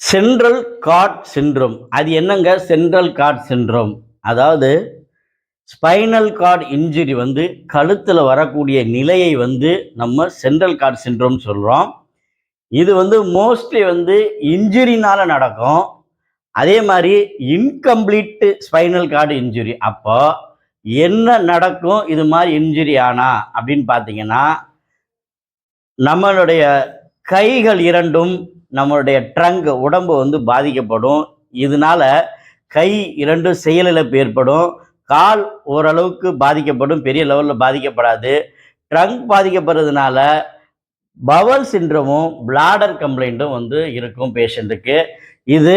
Central cord syndrome அது என்னங்க? Central cord syndrome அதாவது ஸ்பைனல் கார்டு இன்ஜுரி வந்து கழுத்தில் வரக்கூடிய நிலையை வந்து நம்ம சென்ட்ரல் கார்ட் சின்ட்ரோம் சொல்கிறோம் இது வந்து மோஸ்ட்லி வந்து இன்ஜுரினால் நடக்கும். அதே மாதிரி இன்கம்ப்ளீட்டு ஸ்பைனல் கார்டு இன்ஜுரி அப்போ என்ன நடக்கும்? இது மாதிரி இன்ஜுரி ஆனா? அப்படின்னு பார்த்தீங்கன்னா நம்மளுடைய கைகள் இரண்டும் நம்மளுடைய ட்ரங்க் உடம்பு வந்து பாதிக்கப்படும். இதனால கை இரண்டும் செயலிழப்பு ஏற்படும். கால் ஓரளவுக்கு பாதிக்கப்படும். பெரிய லெவலில் பாதிக்கப்படாது. ட்ரங்க் பாதிக்கப்படுறதுனால பவல் சின்ரமும் பிளாடர் கம்ப்ளைண்ட்டும் வந்து இருக்கும் பேஷண்ட்டுக்கு இது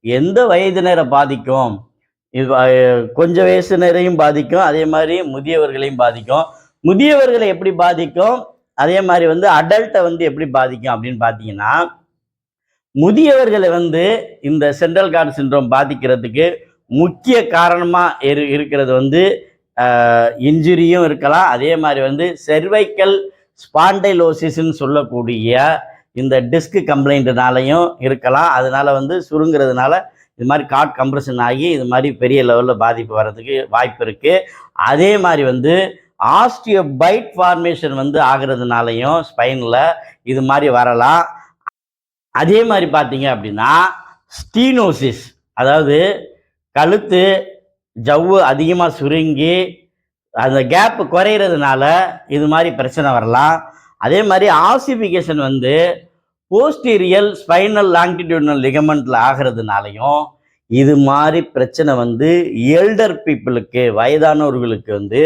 எந்த வயதினரை பாதிக்கும்? இது கொஞ்சம் கொஞ்ச வயசினரையும் பாதிக்கும். அதே மாதிரி முதியவர்களையும் பாதிக்கும். முதியவர்களை எப்படி பாதிக்கும்? அதே மாதிரி வந்து அடல்ட்டை வந்து எப்படி பாதிக்கும் அப்படின்னு பார்த்தீங்கன்னா முதியவர்களை வந்து இந்த சென்ட்ரல் கார்டு சின்ரோம் பாதிக்கிறதுக்கு முக்கிய காரணமாக இரு இருக்கிறது வந்து இன்ஜுரியும் இருக்கலாம். அதே மாதிரி வந்து செர்வைக்கல் ஸ்பாண்டைலோசிஸ்ன்னு சொல்லக்கூடிய இந்த டிஸ்க் கம்ப்ளைண்ட்னாலையும் இருக்கலாம். அதனால வந்து சுருங்குறதுனால இது மாதிரி காட் கம்ப்ரெஷன் ஆகி இது மாதிரி பெரிய லெவலில் பாதிப்பு வர்றதுக்கு வாய்ப்பு இருக்குது அதே மாதிரி வந்து ஆஸ்டியோபைட் ஃபார்மேஷன் வந்து ஆகிறதுனாலையும் ஸ்பைனில் இது மாதிரி வரலாம். அதே மாதிரி பார்த்தீங்க அப்படின்னா ஸ்டீனோசிஸ் அதாவது கழுத்து ஜவ்வு அதிகமாக சுருங்கி அந்த கேப்பு குறையிறதுனால இது மாதிரி பிரச்சனை வரலாம். அதே மாதிரி ஆசிஃபிகேஷன் வந்து போஸ்டீரியல் ஸ்பைனல் லாங்கிடியூனல் லிகமெண்ட்டில் ஆகிறதுனாலையும் இது மாதிரி பிரச்சனை வந்து எல்டர் பீப்புளுக்கு வயதானவர்களுக்கு வந்து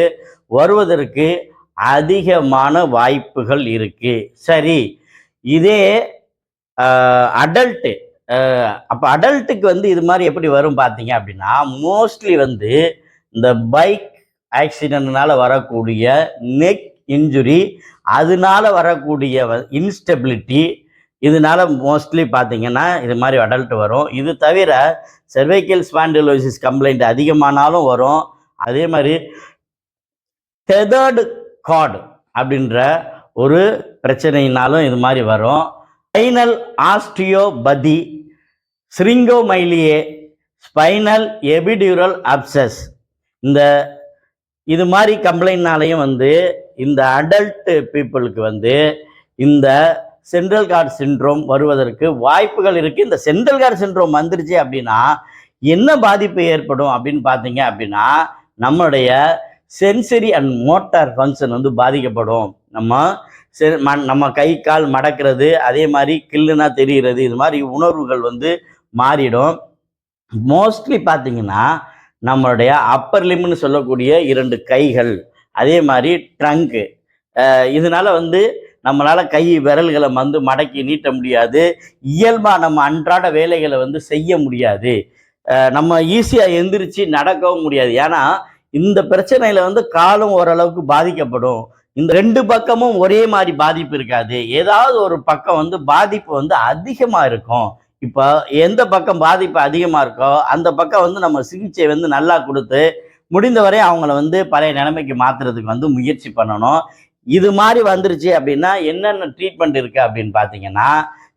வருவதற்கு அதிகமான வாய்ப்புகள் இருக்குது சரி இதே அடல்ட்டு அப்போ அடல்ட்டுக்கு வந்து இது மாதிரி எப்படி வரும் பார்த்தீங்க அப்படின்னா மோஸ்ட்லி வந்து இந்த பைக் ஆக்சிடென்ட்னால வரக்கூடிய நெக் இன்ஜுரி அதனால வரக்கூடிய இன்ஸ்டெபிலிட்டி இதனால மோஸ்ட்லி பார்த்தீங்கன்னா இது மாதிரி அடல்ட் வரும். இது தவிர செர்வைக்கல் ஸ்பாண்டிலோசிஸ் கம்ப்ளைண்ட் அதிகமானாலும் வரும். அதே மாதிரி டெதர்டு கார்டு அப்படின்ற ஒரு பிரச்சனையினாலும் இது மாதிரி வரும். Spinal osteopathy syringomyelia spinal epidural abscess. இந்த இது மாதிரி கம்ப்ளைண்ட்னாலையும் வந்து இந்த அடல்ட் பீப்புளுக்கு வந்து இந்த சென்ட்ரல் கார்டு சிண்ட்ரோம் வருவதற்கு வாய்ப்புகள் இருக்குது இந்த சென்ட்ரல் கார்டு சிண்ட்ரோம் வந்துருச்சு அப்படின்னா என்ன பாதிப்பு ஏற்படும் அப்படின்னு பார்த்தீங்க அப்படின்னா நம்மளுடைய சென்சரி அண்ட் மோட்டார் ஃபங்க்ஷன் வந்து பாதிக்கப்படும். நம்ம சரி ம- நம்ம கை கால் மடக்கிறது அதே மாதிரி கில்லுனா தெரிகிறது இது மாதிரி உணர்வுகள் வந்து மாறிடும். மோஸ்ட்லி பார்த்தீங்கன்னா நம்மளுடைய அப்பர் லிம்னு சொல்லக்கூடிய இரண்டு கைகள் அதே மாதிரி ட்ரங்க்கு இதனால வந்து நம்மளால் கை விரல்களை வந்து மடக்கி நீட்ட முடியாது. இயல்பாக நம்ம அன்றாட வேலைகளை வந்து செய்ய முடியாது. நம்ம ஈஸியாக எந்திரிச்சு நடக்கவும் முடியாது. ஏன்னா இந்த பிரச்சனையில் வந்து காலும் ஓரளவுக்கு பாதிக்கப்படும். இந்த ரெண்டு பக்கமும் ஒரே மாதிரி பாதிப்பு இருக்காது. ஏதாவது ஒரு பக்கம் வந்து பாதிப்பு வந்து அதிகமாக இருக்கும். இப்போ எந்த பக்கம் பாதிப்பு அதிகமாக இருக்கோ அந்த பக்கம் வந்து நம்ம சிகிச்சை வந்து நல்லா கொடுத்து முடிந்தவரை அவங்கள வந்து பழைய நிலைமைக்கு மாற்றுறதுக்கு வந்து முயற்சி பண்ணணும். இது மாதிரி வந்துருச்சு அப்படின்னா என்னென்ன ட்ரீட்மெண்ட் இருக்குது அப்படின்னு பார்த்தீங்கன்னா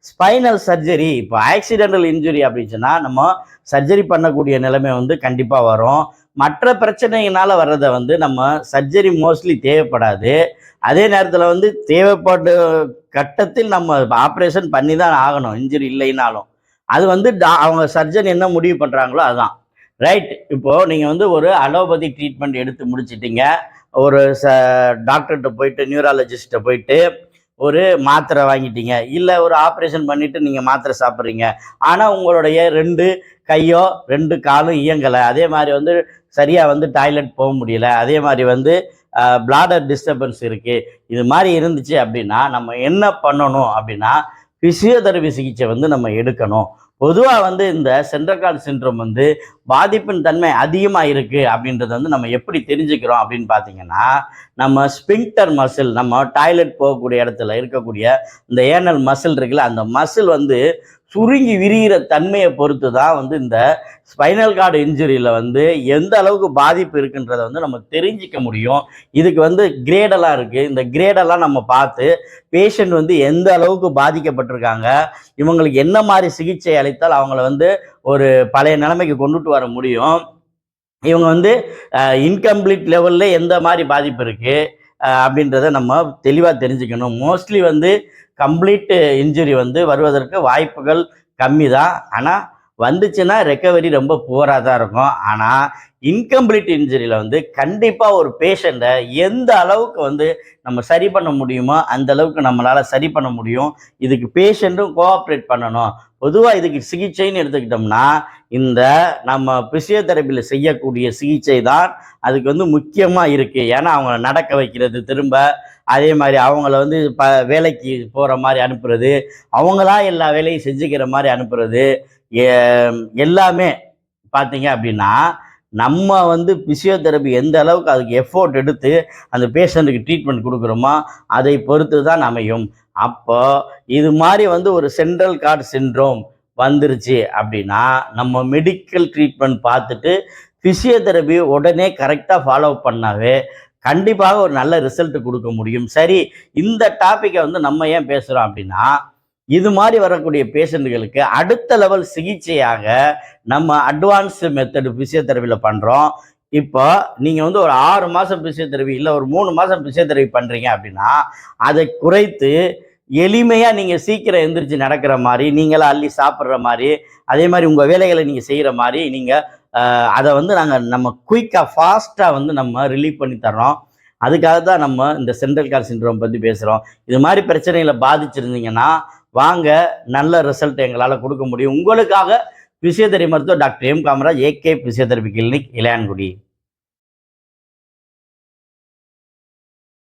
ஸ்பைனல் சர்ஜரி இப்போ ஆக்சிடென்டல் இன்ஜுரி அப்படின்னு சொன்னால் நம்ம சர்ஜரி பண்ணக்கூடிய நிலைமை வந்து கண்டிப்பாக வரும். மற்ற பிரச்சனைகளால் வர்றதை வந்து நம்ம சர்ஜரி மோஸ்ட்லி தேவைப்படாது. அதே நேரத்தில் வந்து தேவைப்பட்ட கட்டத்தில் நம்ம ஆப்ரேஷன் பண்ணி தான் ஆகணும். இன்ஜுரி இல்லைனாலும். அது வந்து டா- அவங்க சர்ஜன் என்ன முடிவு பண்ணுறாங்களோ அதுதான் ரைட் இப்போது நீங்கள் வந்து ஒரு அலோபதி ட்ரீட்மெண்ட் எடுத்து முடிச்சிட்டிங்க. ஒரு ச டாக்டர்கிட்ட போயிட்டு நியூராலஜிஸ்ட்டை போயிட்டு ஒரு மாத்திரை வாங்கிட்டீங்க. இல்லை ஒரு ஆப்ரேஷன் பண்ணிவிட்டு நீங்கள் மாத்திரை சாப்பிட்றீங்க. ஆனால் உங்களுடைய ரெண்டு கையோ ரெண்டு காலும் இயங்கலை. அதே மாதிரி வந்து சரியாக வந்து டாய்லெட் போக முடியல. அதே மாதிரி வந்து பிளாடர் டிஸ்டர்பன்ஸ் இருக்குது இது மாதிரி இருந்துச்சு அப்படின்னா நம்ம என்ன பண்ணணும் அப்படின்னா ஃபிசியோதெரபி சிகிச்சை வந்து நம்ம எடுக்கணும். பொதுவாக வந்து இந்த சென்ட்ரல் சிண்ட்ரோம் வந்து பாதிப்பின் தன்மை அதிகமாக இருக்குது அப்படின்றத வந்து நம்ம எப்படி தெரிஞ்சுக்கிறோம் அப்படின்னு பார்த்தீங்கன்னா நம்ம ஸ்பிங்டர் மசில் நம்ம டாய்லெட் போகக்கூடிய இடத்துல இருக்கக்கூடிய இந்த ஏனல் மசில் இருக்குல்ல அந்த மசில் வந்து சுருங்கி விரிகிற தன்மையை பொறுத்து தான் வந்து இந்த ஸ்பைனல் கார்டு இன்ஜுரியில் வந்து எந்த அளவுக்கு பாதிப்பு இருக்குன்றதை வந்து நம்ம தெரிஞ்சிக்க முடியும். இதுக்கு வந்து கிரேடெல்லாம் இருக்குது இந்த கிரேடெல்லாம் நம்ம பார்த்து பேஷண்ட் வந்து எந்த அளவுக்கு பாதிக்கப்பட்டிருக்காங்க இவங்களுக்கு என்ன மாதிரி சிகிச்சை அளித்தால் அவங்கள வந்து ஒரு பழைய நிலைமைக்கு கொண்டுட்டு வர முடியும். இவங்க வந்து இன்கம்ப்ளீட் லெவலில் எந்த மாதிரி பாதிப்பு இருக்குது அப்படின்றத நம்ம தெளிவாக தெரிஞ்சுக்கணும். மோஸ்ட்லி வந்து கம்ப்ளீட் இன்ஜுரி வந்து வருவதற்கு வாய்ப்புகள் கம்மி தான் ஆனால் வந்துச்சுன்னா ரெக்கவரி ரொம்ப புவராக தான் இருக்கும். ஆனால் இன்கம்ப்ளீட் இன்ஜுரியில் வந்து கண்டிப்பாக ஒரு பேஷண்ட்டை எந்த அளவுக்கு வந்து நம்ம சரி பண்ண முடியுமோ அந்த அளவுக்கு நம்மளால் சரி பண்ண முடியும். இதுக்கு பேஷண்ட்டும் கோஆப்ரேட் பண்ணணும். பொதுவாக இதுக்கு சிகிச்சைன்னு எடுத்துக்கிட்டோம்னா இந்த நம்ம பிசியோதெரப்பியில் செய்யக்கூடிய சிகிச்சை தான் அதுக்கு வந்து முக்கியமாக இருக்குது ஏன்னா அவங்கள நடக்க வைக்கிறது திரும்ப அதே மாதிரி அவங்கள வந்து ப வேலைக்கு போகிற மாதிரி அனுப்புறது அவங்களா எல்லா வேலையும் செஞ்சுக்கிற மாதிரி அனுப்புறது எல்லாமே பார்த்தீங்க அப்படின்னா நம்ம வந்து பிசியோதெரப்பி எந்த அளவுக்கு அதுக்கு எஃபோர்ட் எடுத்து அந்த பேஷண்ட்டுக்கு ட்ரீட்மெண்ட் கொடுக்குறோமோ அதை பொறுத்து தான் அமையும். அப்போ இது மாதிரி வந்து ஒரு சென்ட்ரல் கார்டு சிண்ட்ரோம் வந்துருச்சு அப்படின்னா நம்ம மெடிக்கல் ட்ரீட்மெண்ட் பார்த்துட்டு ஃபிசியோதெரப்பி உடனே கரெக்டாக ஃபாலோ பண்ணாவே கண்டிப்பாக ஒரு நல்ல ரிசல்ட் கொடுக்க முடியும். சரி இந்த டாப்பிக்கை வந்து நம்ம ஏன் பேசுகிறோம் அப்படின்னா இது மாதிரி வரக்கூடிய பேஷண்ட்டுகளுக்கு அடுத்த லெவல் சிகிச்சையாக நம்ம அட்வான்ஸ் மெத்தடு ஃபிசியோதெரப்பியில் பண்ணுறோம் இப்போ நீங்கள் வந்து ஒரு ஆறு மாதம் பிசியோதெரபி இல்லை ஒரு மூணு மாதம் பிசியோதெரபி பண்ணுறீங்க அப்படின்னா அதை குறைத்து எளிமையாக நீங்கள் சீக்கிரம் எந்திரிச்சு நடக்கிற மாதிரி நீங்களாக அள்ளி சாப்பிட்ற மாதிரி அதே மாதிரி உங்கள் வேலைகளை நீங்கள் செய்கிற மாதிரி நீங்கள் அதை வந்து நாங்கள் நம்ம குயிக்காக ஃபாஸ்ட்டாக வந்து நம்ம ரிலீவ் பண்ணி தர்றோம். அதுக்காக தான் நம்ம இந்த சென்ட்ரல் கார் சின்ரோம் பற்றி பேசுகிறோம் இது மாதிரி பிரச்சனைகளை பாதிச்சிருந்தீங்கன்னா வாங்க நல்ல ரிசல்ட் எங்களால் கொடுக்க முடியும். உங்களுக்காக பிசியோதெரபி மருத்துவர் doctor M Kamaraj AK physiotherapy clinic Ilayangudi.